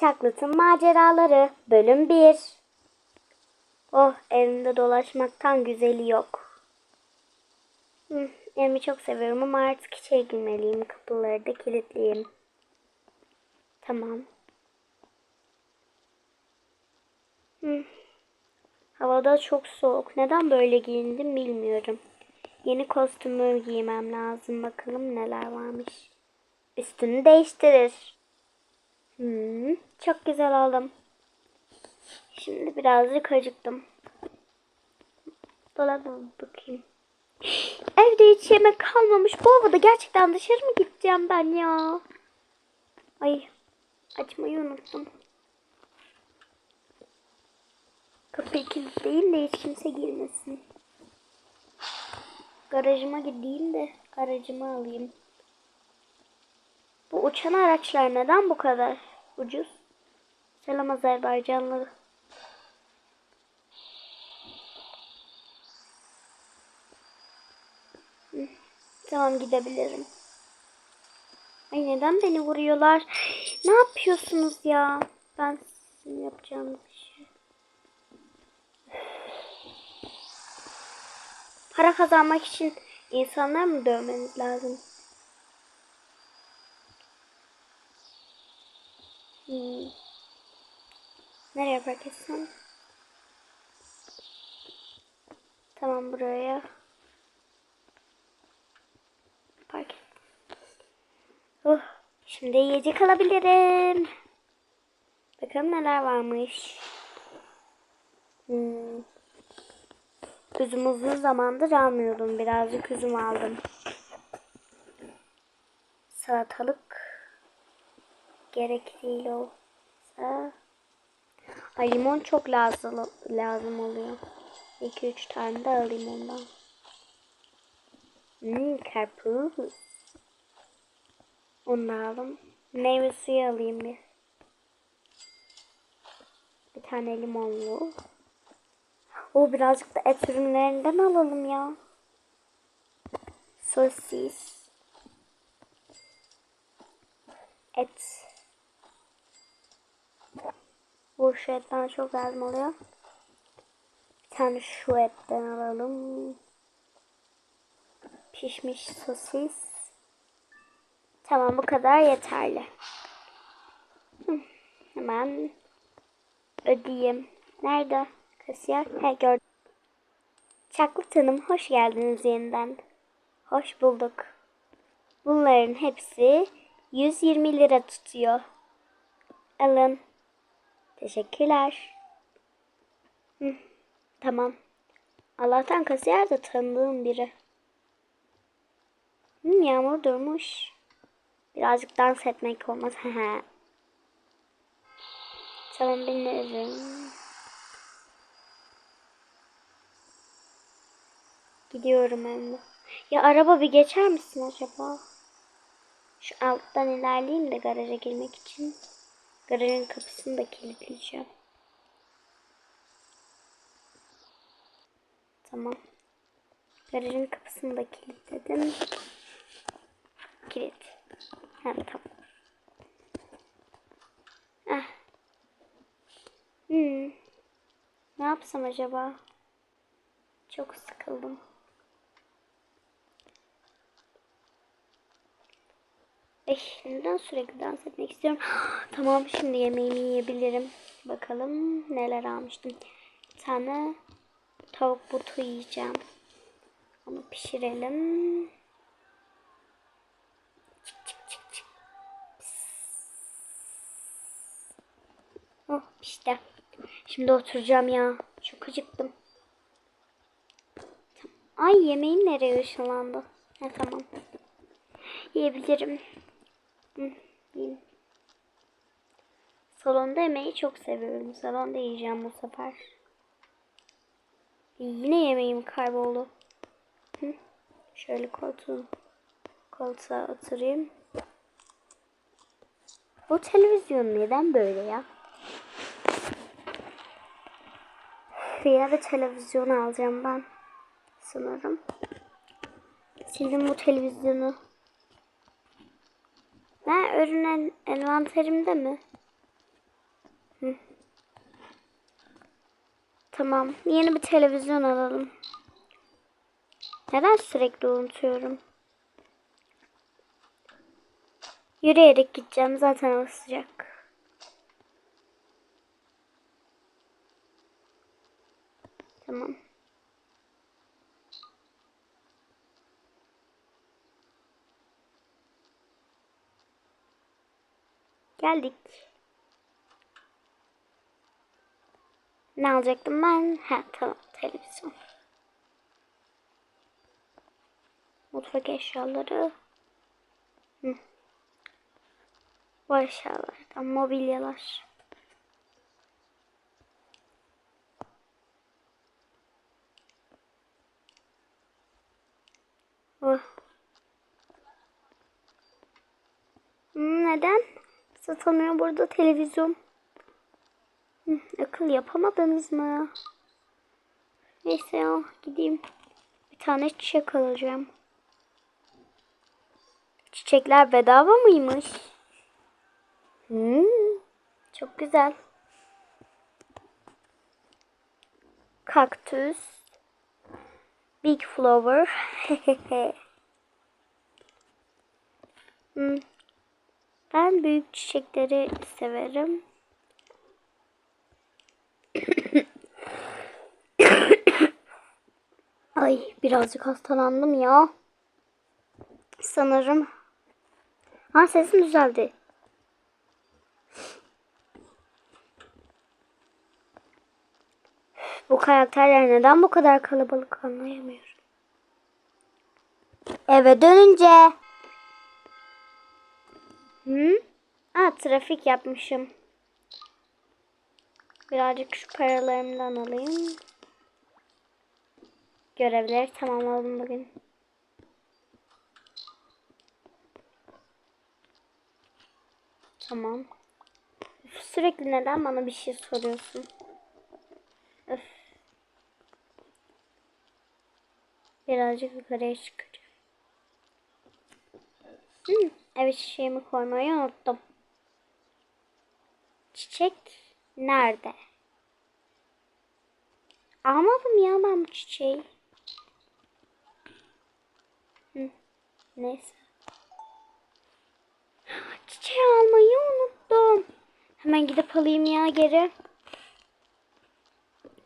Çaklıt'ın maceraları bölüm 1 Oh evimde dolaşmaktan güzeli yok. Hı, evimi çok seviyorum ama artık içeri girmeliyim. Kapıları da kilitleyeyim. Tamam. Hı. Havada çok soğuk. Neden böyle giyindim bilmiyorum. Yeni kostümü giymem lazım. Bakalım neler varmış. Üstünü değiştirir. Hmm, çok güzel oldum. Şimdi birazcık acıktım. Dolaba bakayım. Evde hiç yemek kalmamış. Bu havada gerçekten dışarı mı gideceğim ben ya? Ay açmayı unuttum. Kapıyı kilitleyin de hiç kimse girmesin. Garajıma gideyim de aracımı alayım. Bu uçan araçlar neden bu kadar ucuz? Selam Azerbaycanlı. Tamam gidebilirim. Ay neden beni vuruyorlar? Ne yapıyorsunuz ya? Ben sizin yapacağınız işi. Para kazanmak için insanlar mı dövmeniz lazım? Hmm. Nereye etsem? Tamam buraya. Park et. Oh, şimdi yiyecek alabilirim. Bakalım neler varmış. Hmm. Üzüm uzun zamandır almıyordum. Birazcık üzüm aldım. Salatalık gerekli olsa Ay limon çok lazım lazım oluyor. 2-3 tane de alayım ondan. Hmm, karpuz. Onu da aldım. Meyve suyu alayım bir. Bir tane limonlu. O birazcık da et ürünlerinden alalım ya. Sosis. Et. Bu şu etten çok lazım oluyor. Bir tane şu etten alalım. Pişmiş sosis. Tamam bu kadar yeterli. Hı, Hemen ödeyeyim. Nerede? Kasiyer. He gördüm. Çaklıt Hanım hoş geldiniz yeniden. Hoş bulduk. Bunların hepsi 120 lira tutuyor. Alın. Teşekkürler. Hı, tamam. Allah'tan kasiyer de tanıdığım biri. Hı, yağmur durmuş. Birazcık dans etmek olmaz. tamam binerim. Gidiyorum hem de. Ya araba bir geçer misin acaba? Şu alttan ilerleyeyim de garaja girmek için. Garajın kapısını da kilitleyeceğim. Tamam. Garajın kapısını da kilitledim. Kilit. Ha, tamam. Ah. Hmm. Ne yapsam acaba? Çok sıkıldım. Eh, neden sürekli dans etmek istiyorum? tamam şimdi yemeğimi yiyebilirim. Bakalım neler almıştım. Bir tane tavuk butu yiyeceğim. Onu pişirelim. Çık çık çık çık. Oh işte. Şimdi oturacağım ya. Çok acıktım. Ay yemeğim nereye ışınlandı? Ha tamam. Yiyebilirim. Salonda yemeği çok seviyorum. Salonda yiyeceğim bu sefer. Yine yemeğim kayboldu. Şöyle koltuğu, koltuğa oturayım. Bu televizyon neden böyle ya? Yine bir televizyon alacağım ben. Sanırım. Sildim bu televizyonu. Ürün en envanterimde mi? Hı. Tamam. Yeni bir televizyon alalım. Neden sürekli unutuyorum? Yürüyerek gideceğim. Zaten hava sıcak. Tamam. Geldik. Ne alacaktım ben? Ha tamam televizyon. Mutfak eşyaları. Hı. Bu eşyalardan mobilyalar. Oh. Neden? Satamıyor burada televizyon. Akıl yapamadınız mı? Neyse ya gideyim. Bir tane çiçek alacağım. Çiçekler bedava mıymış? Hmm, çok güzel. Kaktüs. Big flower. hmm. Ben büyük çiçekleri severim. Ay birazcık hastalandım ya. Sanırım. Ha sesim düzeldi. Bu karakterler neden bu kadar kalabalık anlayamıyorum. Eve dönünce. Hı? Ha trafik yapmışım. Birazcık şu paralarımdan alayım. Görevleri tamamladım bugün. Tamam. Üf, Sürekli neden bana bir şey soruyorsun? Öf. Birazcık yukarıya çıkacağım. Hmm, evet çiçeğimi koymayı unuttum. Çiçek nerede? Almadım ya ben bu çiçeği. Hı, neyse. Çiçeği almayı unuttum. Hemen gidip alayım ya geri.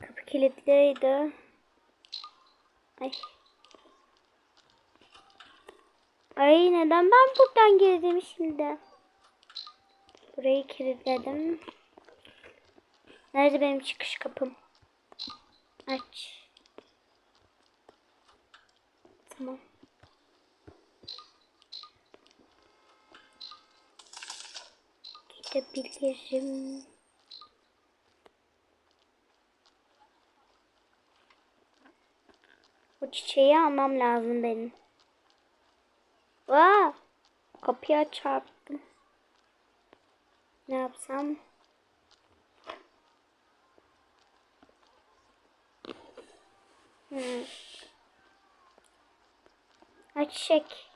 Kapı kilitliydi. Ay. Ay neden ben buradan girdim şimdi? Burayı kilitledim. Nerede benim çıkış kapım? Aç. Tamam. Gidebilirim. Bu çiçeği almam lazım benim. Vaa! Kapıya çarptım. Ne yapsam? Hmm. Ha çiçek.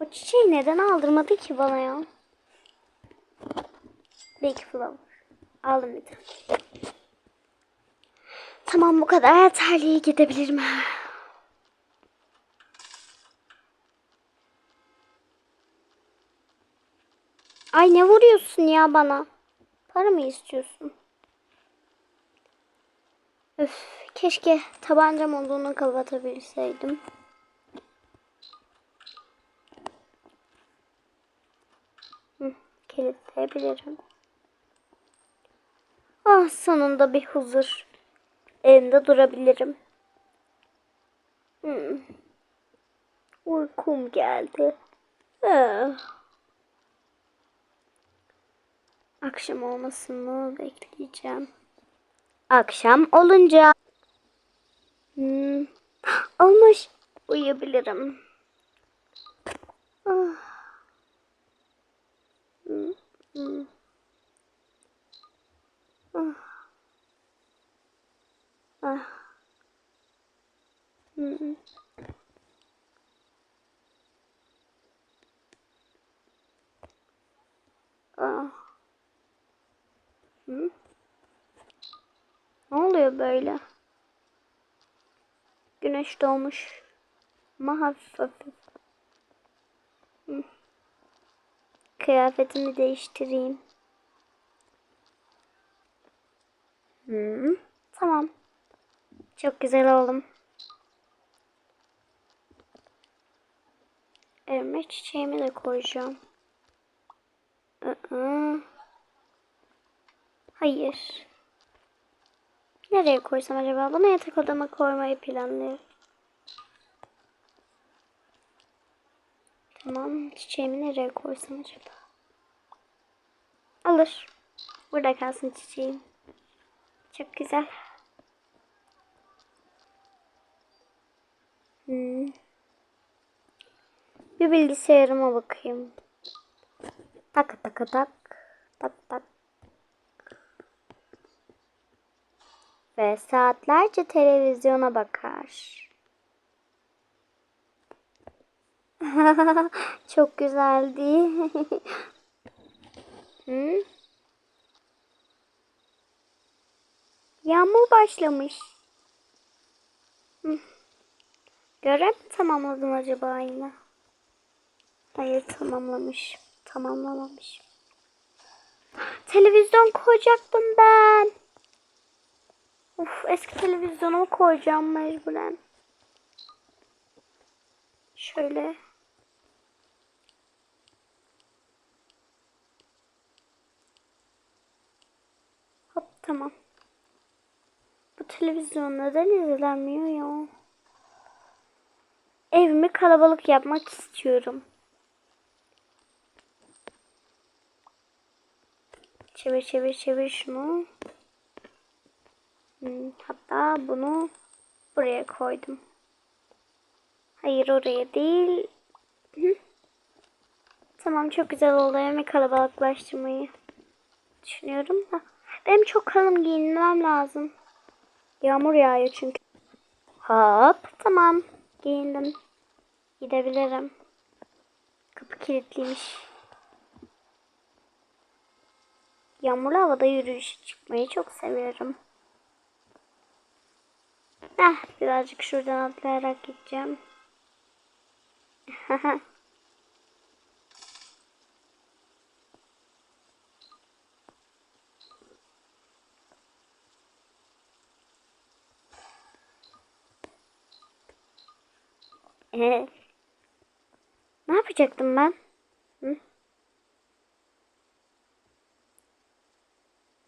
Bu çiçeği neden aldırmadı ki bana ya? Big flower. Aldım bir tane. Tamam bu kadar yeterli gidebilirim. Ay ne vuruyorsun ya bana? Para mı istiyorsun? Öf, keşke tabancam olduğunu kapatabilseydim. Hı, kilitleyebilirim. Ah sonunda bir huzur. Evimde durabilirim. Hmm. Uykum geldi. Ah. Akşam olmasını bekleyeceğim. Akşam olunca hmm. olmuş uyuyabilirim. Ah. Hmm. Hmm. Ah. Ah. Hmm. Ah. Hı? Ne oluyor böyle? Güneş doğmuş. Ama hafif hafif. Kıyafetimi değiştireyim. Hı. Tamam. Çok güzel oldum. Evime çiçeğimi de koyacağım. Aa. Hayır. Nereye koysam acaba? Bunu yatak odama koymayı planlıyorum. Tamam. Çiçeğimi nereye koysam acaba? Alır. Burada kalsın çiçeğim. Çok güzel. Hmm. Bir bilgisayarıma bakayım. Tak tak tak. Tak tak. Ve saatlerce televizyona bakar. Çok güzeldi. Hı? Yağmur başlamış. Hı. Görev mi tamamladım acaba yine? Hayır tamamlamış. Tamamlamamış. Televizyon koyacaktım ben. Uf eski televizyonumu koyacağım mecburen. Şöyle. Hop tamam. Bu televizyon neden izlenmiyor ya? Evimi kalabalık yapmak istiyorum. Çevir çevir çevir şunu. Hmm, hatta bunu buraya koydum. Hayır oraya değil. Tamam çok güzel oldu. Evimi kalabalıklaştırmayı düşünüyorum da. Benim çok kalın giyinmem lazım. Yağmur yağıyor çünkü. Hop tamam. Giyindim. Gidebilirim. Kapı kilitliymiş. Yağmurlu havada yürüyüşe çıkmayı çok seviyorum. Heh, birazcık şuradan atlayarak gideceğim. Ne yapacaktım ben? Hı?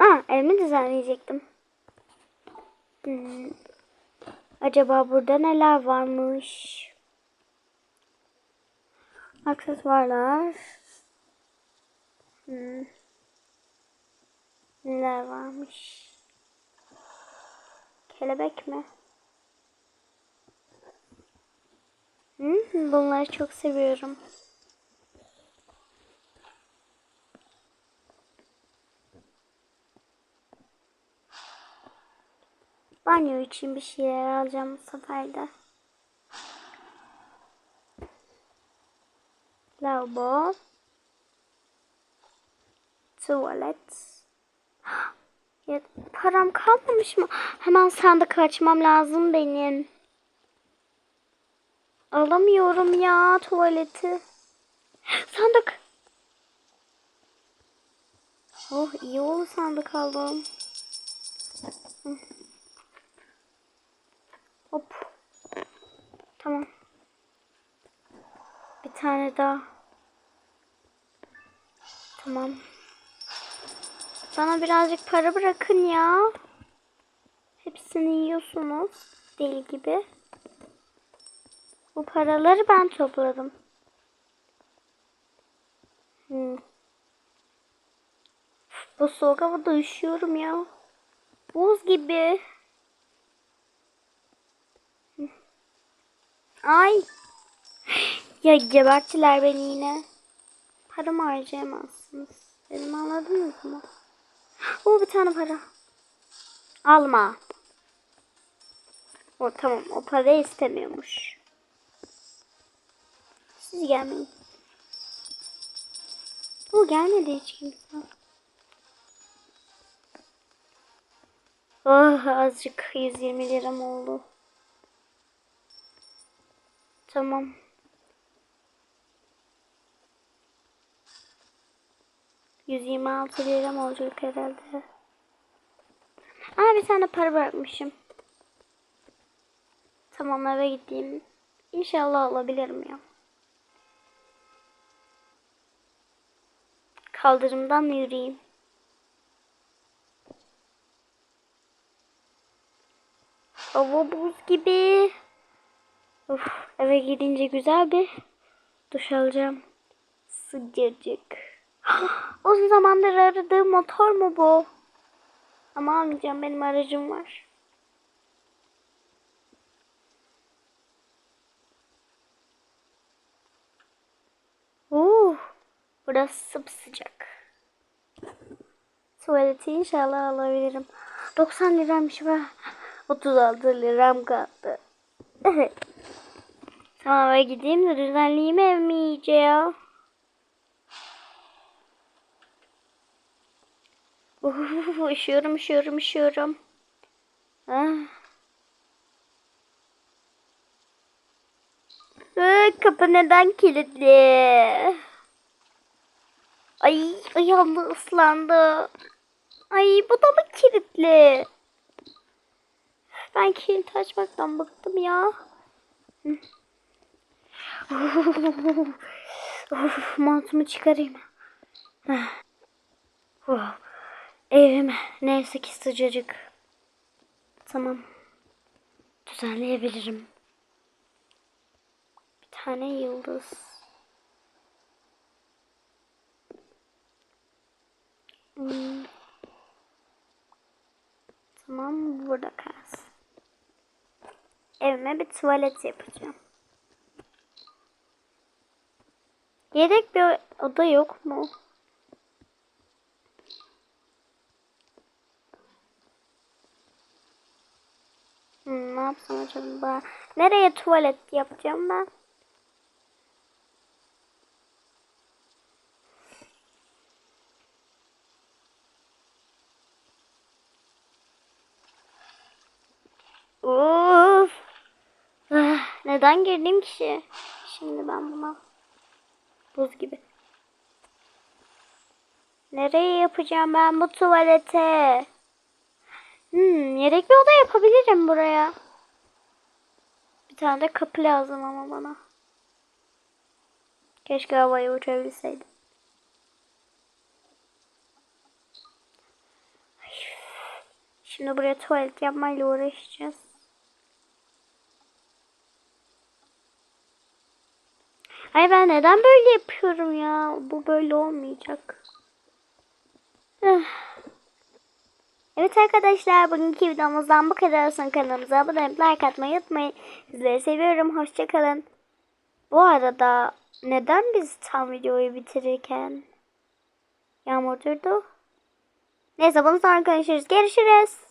Aa, evimi düzenleyecektim. Hmm. Acaba burada neler varmış? Aksesuarlar. Hmm. Neler varmış? Kelebek mi? Hmm, bunları çok seviyorum. Banyo için bir şeyler alacağım bu sefer. Lavabo. Tuvalet. Ya, param kalmamış mı? Hemen sandık açmam lazım benim. Alamıyorum ya tuvaleti. Sandık. Oh iyi oldu sandık aldım. Hop. Tamam. Bir tane daha. Tamam. Bana birazcık para bırakın ya. Hepsini yiyorsunuz. Deli gibi. Bu paraları ben topladım. Hmm. Bu soğuk havada üşüyorum ya. Buz gibi. Ay. Ya geberttiler beni yine. Paramı harcayamazsınız. Benim anladınız mı? O bir tane para. Alma. O tamam o parayı istemiyormuş. Siz gelmeyin. O gelmedi hiç kimse. Oh azıcık 120 liram oldu. Tamam. Yüz yirmi altı liram olacak herhalde. Aa bir tane para bırakmışım. Tamam eve gideyim. İnşallah alabilirim ya. Kaldırımdan yürüyeyim. Hava buz gibi. Of, eve gidince güzel bir duş alacağım. Sıcacık. Uzun zamandır aradığım motor mu bu? Ama almayacağım benim aracım var. Uh, burası sıcak. Tuvaleti inşallah alabilirim. 90 liraymış ve 36 liram kaldı. Tamam eve gideyim de düzenleyeyim evimi iyice ya. Uf, üşüyorum üşüyorum üşüyorum. Ah. Kapı neden kilitli? Ay ayağım ıslandı. Ay bu da mı kilitli? Ben kilit açmaktan bıktım ya. Of, montumu çıkarayım. Oh, evim neyse ki sıcacık. Tamam. Düzenleyebilirim. Bir tane yıldız. Hmm. Tamam burada kalsın. Evime bir tuvalet yapacağım. Yedek bir oda yok mu? Hmm, ne yapsam acaba? Nereye tuvalet yapacağım ben? Of. Ah, Neden girdim ki? Şimdi ben buna buz gibi. Nereye yapacağım ben bu tuvalete? Hmm, yedek bir oda yapabilirim buraya. Bir tane de kapı lazım ama bana. Keşke havaya uçabilseydim. Şimdi buraya tuvalet yapmayla uğraşacağız. Ben neden böyle yapıyorum ya? Bu böyle olmayacak. Evet arkadaşlar bugünkü videomuzdan bu kadar olsun kanalımıza abone olup like atmayı unutmayın. Sizleri seviyorum. Hoşçakalın. Bu arada neden biz tam videoyu bitirirken yağmur durdu? Neyse bunu sonra konuşuruz. Görüşürüz.